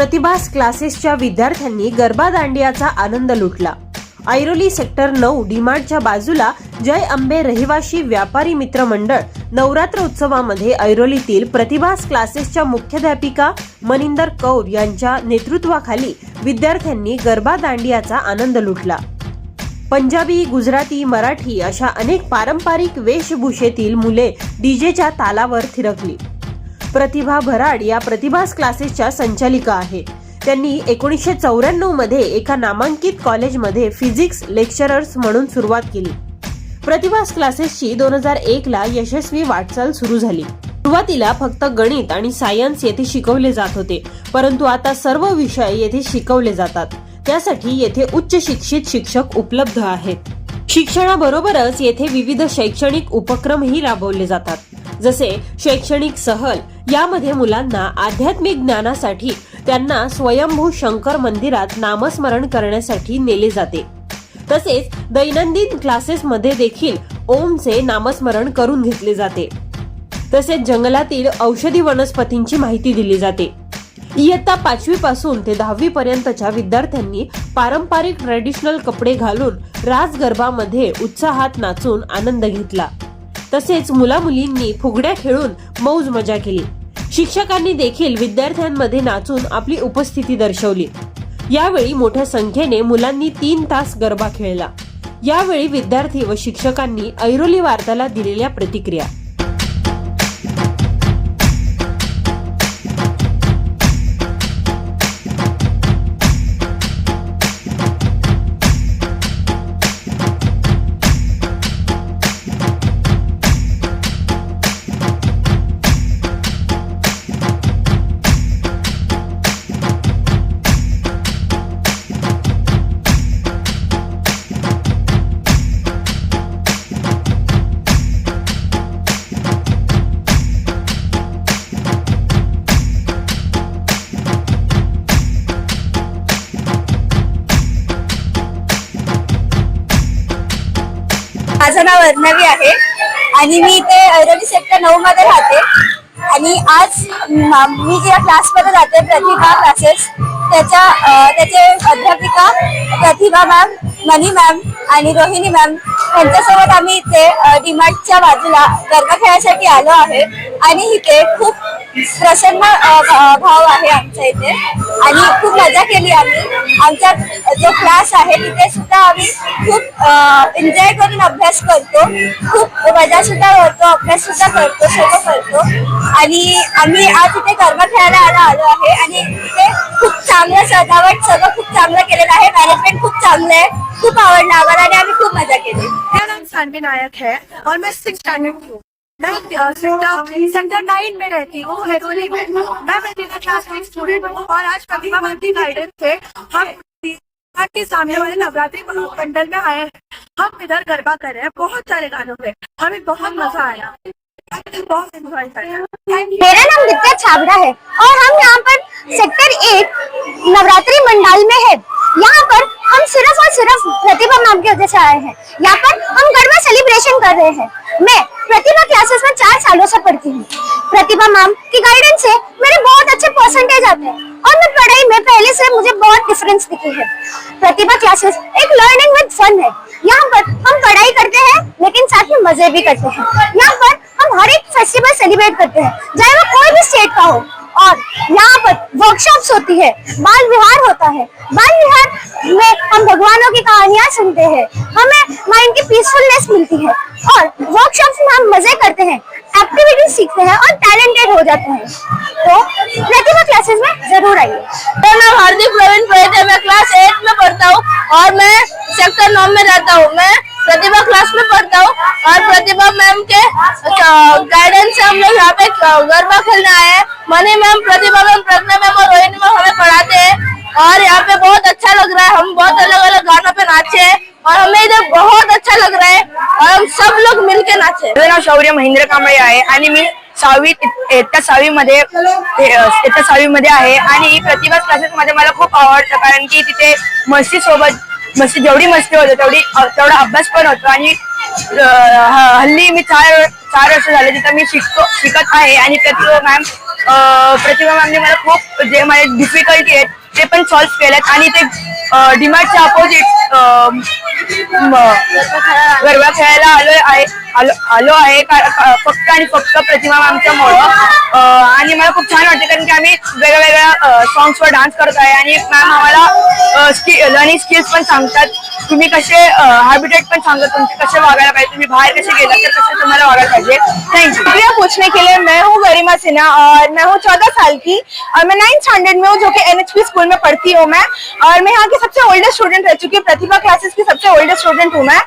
प्रतिभास क्लासेसच्या विद्यार्थ्यांनी गरबा दांडियाचा आनंद लुटला. ऐरोली सेक्टर नऊ डीमार्टच्या बाजूला जय आंबे रहिवाशी व्यापारी मित्र मंडळ नवरात्र उत्सवामध्ये ऐरोलीतील प्रतिभास क्लासेसच्या मुख्याध्यापिका मनिंदर कौर यांच्या नेतृत्वाखाली विद्यार्थ्यांनी गरबा दांडियाचा आनंद लुटला. पंजाबी गुजराती मराठी अशा अनेक पारंपरिक वेशभूषेतील मुले डीजेच्या तालावर थिरकली. प्रतिभा भराड या प्रतिभास क्लासेसच्या संचालिका आहेत त्यांनी एकोणीसशे चौऱ्याण्णवमध्ये एका नामांकित कॉलेजमध्ये फिजिक्स लेक्चरर्स म्हणून सुरुवात केली. प्रतिभास क्लासेसची दोन हजार एक ला यशस्वी वाटचाल सुरू झाली. सुरुवातीला फक्त गणित आणि सायन्स येथे शिकवले जात होते परंतु आता सर्व विषय येथे शिकवले जातात. त्यासाठी येथे उच्च शिक्षित शिक्षक उपलब्ध आहेत. शिक्षणाबरोबरच येथे विविध शैक्षणिक उपक्रमही राबवले जातात. जसे शैक्षणिक सहल यामध्ये मुलांना आध्यात्मिक ज्ञानासाठी त्यांना स्वयंभू शंकर मंदिरात नामस्मरण करण्यासाठी नेले जाते. तसेच दैनंदिन क्लासेसमध्ये देखील ओमचे नामस्मरण करून घेतले जाते. तसेच जंगलातील औषधी वनस्पतींची माहिती दिली जाते. इयत्ता पाचवी पासून ते दहावी पर्यंतच्या विद्यार्थ्यांनी पारंपरिक ट्रेडिशनल कपडे घालून रास गरबामध्ये उत्साहात नाचून आनंद घेतला. तसेच मुलामुलींनी फुगड्या खेळून मौज मजा केली. शिक्षकांनी देखील विद्यार्थ्यांमध्ये नाचून आपली उपस्थिती दर्शवली. यावेळी मोठ्या संख्येने मुलांनी तीन तास गरबा खेळला. यावेळी विद्यार्थी व शिक्षकांनी ऐरोली वार्ताला दिलेल्या प्रतिक्रिया. वर्णवी आहे. आणि मी इथे ऐरोली सेक्टर नऊ मध्ये राहते. आणि आज मी ज्या क्लासमध्ये जाते प्रतिभा क्लासेस त्याच्या त्याचे अध्यापिका प्रतिभा मॅम मनी मॅम आणि रोहिणी मॅम यांच्यासोबत आम्ही इथे डिमार्टच्या बाजूला गरबा खेळायसाठी आलो आहे. आणि इथे खूप प्रसन्न भा- भाव आहे आमच्या इथे. आणि खूप मजा केली आम्ही. आमचा जो क्लास आहे तिथे सुद्धा आम्ही खूप एन्जॉय करून अभ्यास करतो. खूप मजा सुद्धा करतो अभ्यास सुद्धा करतो सगळं करतो. आणि आम्ही आज इथे गरबा खेळायला आला आलो आहे. आणि इथे खूप सजावट मज़ा नायक है और मैं सिक्स स्टैंडर्ड मैं नाइन में रहती हूँ में स्टूडेंट हूँ और आज प्रतिभा की गाइडेंस से हम के सामने वाले नवरात्रि मंडल में आए हम इधर गरबा कर रहे हैं, बहुत सारे गानों में हमें बहुत मज़ा आया। मेरा नाम नित्या छाबड़ा है और हम यहाँ पर सेक्टर एक नवरात्रि मंडल में है। यहाँ पर हम सिर्फ़ और सिर्फ़ प्रतिभा मैम की से आए हैं। यहाँ पर हम गरबा सेलिब्रेशन कर रहे हैं। मैं प्रतिभा क्लासेस में चार सालों से पढ़ती हूँ। प्रतिभा मैम की गाइडेंस से मेरे बहुत अच्छे परसेंटेज आते हैं और मैं पढ़ाई में पहले से मुझे बहुत डिफरेंस दिखी है। प्रतिभा क्लासेस एक लर्निंग विद फन है। यहाँ पर हम पढ़ाई करते हैं, लेकिन साथ में मज़े भी करते हैं। यहाँ पर हम हर एक फेस्टिवल सेलिब्रेट करते हैं, चाहे वो कोई भी स्टेट का हो। और यहाँ पर वर्कशॉप्स होती है, बाल विहार होता है। बाल विहार में हम भगवानों की कहानियाँ सुनते हैं, हमें माइंड की पीसफुलनेस मिलती है। और वर्कशॉप्स में हम मज़े करते हैं एक्टिविटीज़ सीखते हैं और टैलेंटेड हो जाते हैं। तो प्रतिभा क्लासेस में ज़रूर आइए मेरा नाम हार्दिक प्रवीण परेत है मैं क्लास एट में पढ़ता हूँ और मैं सेक्टर नौ में रहता हूँ, मैं प्रतिभा क्लास में पढ़ता हूँ और प्रतिभा मैम के गाइडेंस से हम लोग यहाँ पे गरबा खेलने आए हैं। Mani ma'am Pratibha ma'am Pragya ma'am और रोहिणी मैम हमें पढ़ाते हैं और यहाँ पे बहुत अच्छा लग रहा है। हम बहुत अलग अलग गानों पे नाचे हैं और हमें इधर बहुत अच्छा लग रहा है और हम सब लोग मिलके नाचे मेरा नाम शौर्य महेंद्र कांबळे आहे आणि सहावी इयत्ता सहावी मध्ये इयत्ता सहावी मध्ये आहे. आणि प्रतिभा क्लासेस मध्ये मला खूप आवडतं कारण की तिथे मस्ती सोबत मस्ती जेवढी मस्ती होते तेवढी तेवढा अभ्यास पण होतो. आणि ह- हल्ली मी चार चार वर्ष झाले तिथं मी शिकतो शिकत आहे. आणि प्रतिभा मॅम प्रतिभा मॅमने मला खूप जे माझे डिफिकल्टी आहेत ते पण सॉल्व्ह केल्यात. आणि ते डिमार्टच्या अपोजिट गरबा खेळायला आलो आहे. आलो आलो आहे. फक्त आणि फक्त प्रतिभा मॅमच्यामुळं आणि मला खूप छान वाटते कारण की आम्ही वेगवेगळ्या सॉंग्सवर डान्स करत आहे. आणि मॅम आम्हाला स्किल लर्निंग स्किल्स पण सांगतात. तुम्ही कसे हॅबिटेट पण सांगतात. तुमचे कसे वागायला पाहिजे? तुम्ही बाहेर कसे गेला तर कसे तुम्हाला वागायला पाहिजे. थँक्यू पूछने के लिए मैं हूँ गरिमा सिन्हा और मैं हूँ चौदह साल की और मैं नाइन्थ स्टैंडर्ड में हूँ जो कि एनएचपी स्कूल में पढ़ती हूँ मैं। और मैं यहाँ की सबसे ओल्डेस्ट स्टूडेंट रह चुकी हूँ, प्रतिभा क्लासेस की सबसे ओल्डेस्ट स्टूडेंट हूँ मैं।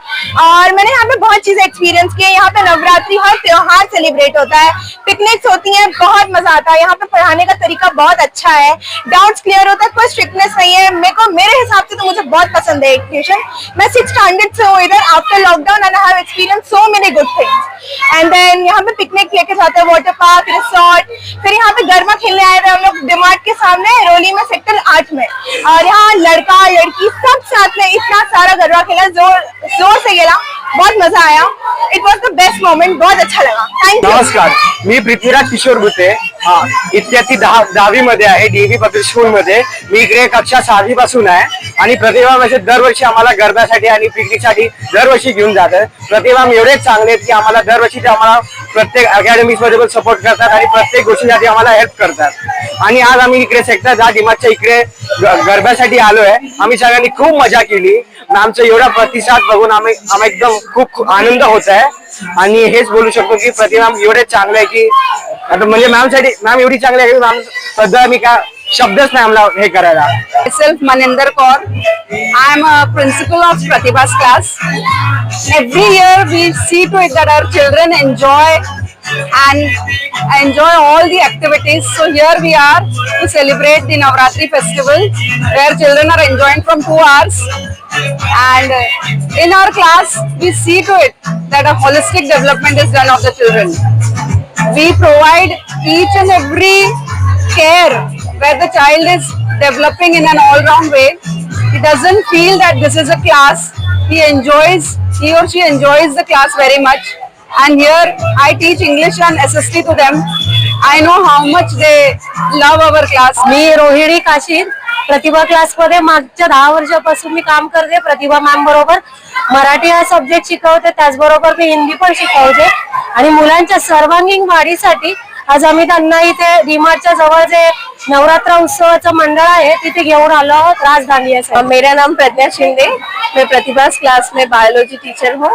और मैंने यहाँ पे बहुत चीज़ें एक्सपीरियंस की है। यहाँ पे नवरात्रि हर त्योहार सेलिब्रेट होता है। पिकनिक्स होती हैं, बहुत मज़ा आता है। यहाँ पे पढ़ाने का तरीका बहुत अच्छा है। डाउट्स क्लियर होता है, कोई स्ट्रिक्टनेस नहीं है। मेरे को, मेरे हिसाब से तो मुझे बहुत पसंद है ट्यूशन मैं सिक्स स्टैंडर्ड से हूँ इधर। After lockdown and I have experience so many good things and then यहाँ पे पिकनिक लेके जाते हैं वाटर पार्क रिसोर्ट फिर यहाँ पे गरबा खेलने आए हुए हम लोग डिमार्ट के सामने रोली में सेक्टर आठ में. और यहाँ लड़का लड़की सब साथ में इतना सारा गरबा खेला जोर जोर से खेला. बहुत मजा आया. It was the best moment बहुत अच्छा लगा. थैंक यू नमस्कार. मी पृथ्वीराज किशोर गुते हा इत्यादी दहा दहावी मध्ये आहे डीबी पब्लिक स्कूल मध्ये मी इकडे कक्षा सहावी पासून आहे. आणि प्रतिभा म्हणजे दरवर्षी आम्हाला गरब्यासाठी आणि पिकनिकसाठी दरवर्षी घेऊन जातात प्रतिभा एवढेच चांगले आहेत की आम्हाला दरवर्षी ते आम्हाला प्रत्येक अकॅडमिक्समध्ये पण सपोर्ट करतात आणि प्रत्येक गोष्टीसाठी आम्हाला हेल्प करतात. आणि आज आम्ही इकडे सेक्टर दहा डिमार्टच्या इकडे गरब्यासाठी आलो आहे आम्ही सगळ्यांनी खूप मजा केली. आमचा एवढा प्रतिसाद बघून आम्ही आम्हाला एकदम खूप आनंद होत आहे. आणि हेच बोलू शकतो की प्रतिमा एवढे चांगले आहे की आता म्हणजे मॅमसाठी मॅम एवढी चांगली आहे की मॅम सध्या मी का शब्दच नाही आम्हाला हे करायला myself Maninder Kaur. I am a principal of Pratibha's class. Every year we see to it that our children enjoy and enjoy all the activities. So here we are to celebrate the Navratri festival where children are enjoying from two hours. And uh, in our class we see to it that a holistic development is done of the children. We provide each and every care where the child is developing in an all-round way. He doesn't feel that this is a class. He enjoys, he or she enjoys the class very much. And here I teach English and SST to them. I know how much they love our class. मी रोहिणी काशीर प्रतिभा क्लासमध्ये मागच्या दहा वर्षापासून मी काम करते प्रतिभा ma'am बरोबर मराठी हा subject शिकवते त्याचबरोबर मी हिंदी पण शिकवते आणि मुलांच्या सर्वांगीण वाढीसाठी आज आम्ही त्यांना इथे डीमार्टच्या जवळ जे नवरात्र उत्सवाचं मंडळ आहे तिथे घेऊन आलो आहोत. राजधानी मेरा नाम प्रज्ञा शिंदे. मैं प्रतिभा क्लास में बायोलॉजी टीचर हूँ.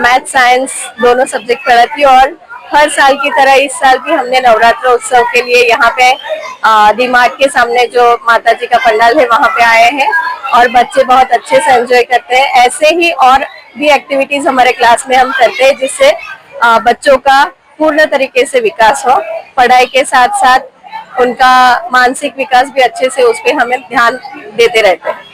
मैथ साइंस दोनों सब्जेक्ट पढ़ाती हूँ और हर साल की तरह इस साल भी हमने नवरात्र उत्सव के लिए यहाँ पे डी मार्ट के सामने जो माता जी का पंडाल है वहाँ पे आए हैं और बच्चे बहुत अच्छे से एंजॉय करते हैं। ऐसे ही और भी एक्टिविटीज हमारे क्लास में हम करते हैं जिससे बच्चों का पूर्ण तरीके से विकास हो। पढ़ाई के साथ साथ उनका मानसिक विकास भी अच्छे से उस पर हमें ध्यान देते रहते हैं।